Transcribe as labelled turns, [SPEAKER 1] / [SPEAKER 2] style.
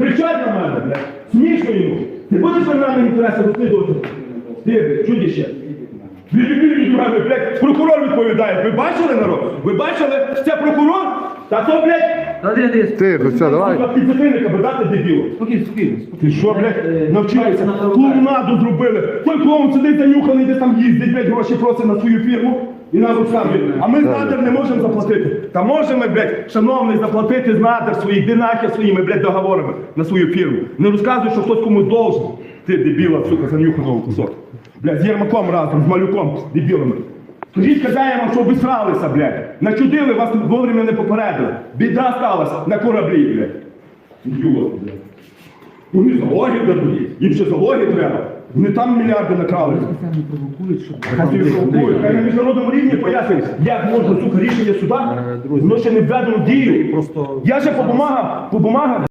[SPEAKER 1] Кричать на мене, блядь. Смішно йому. Ти будеш мене інтереси розслідувати? Ти, чудіще. Прокурор відповідає. Ви бачили народ? Ви бачили? Це прокурор? Та то, блядь,
[SPEAKER 2] Андрій Андрійович,
[SPEAKER 3] Тихо, все, давай.
[SPEAKER 1] підзатильника би дати дебілу.
[SPEAKER 2] спокійно, спокійно.
[SPEAKER 1] Ти що,
[SPEAKER 2] Е,
[SPEAKER 1] блядь, навчилися? Клоунаду зробили. Той клоун сидить занюханий, десь там їздить, блядь, гроші просить на свою фірму. І нам розказує, а ми з надр не можемо заплатити. Та можемо, блядь, шановний, заплатити з надр своїх динахів своїми, блядь, договорами на свою фірму. Не розказуй, що хтось комусь должен. Ти дебіла, сука, занюханого кусок. Блядь, з Єрмаком разом, з малюком, дебілами. Скажіть хазяїнам, що обісралися, блядь. Начудили, вас вовремя не попередили. Біда сталася на кораблі, блядь. Ідіоти, блядь. Вони залоги дадуть, їм ще залоги треба. Вони там мільярди накрали.
[SPEAKER 2] Спеціально провокують, щоб...
[SPEAKER 1] Хай на міжнародному рівні пояснюють, як можна, сука, рішення суда, воно ще не введено в дію.
[SPEAKER 2] Просто-
[SPEAKER 1] Я же по бумагам, по бумагам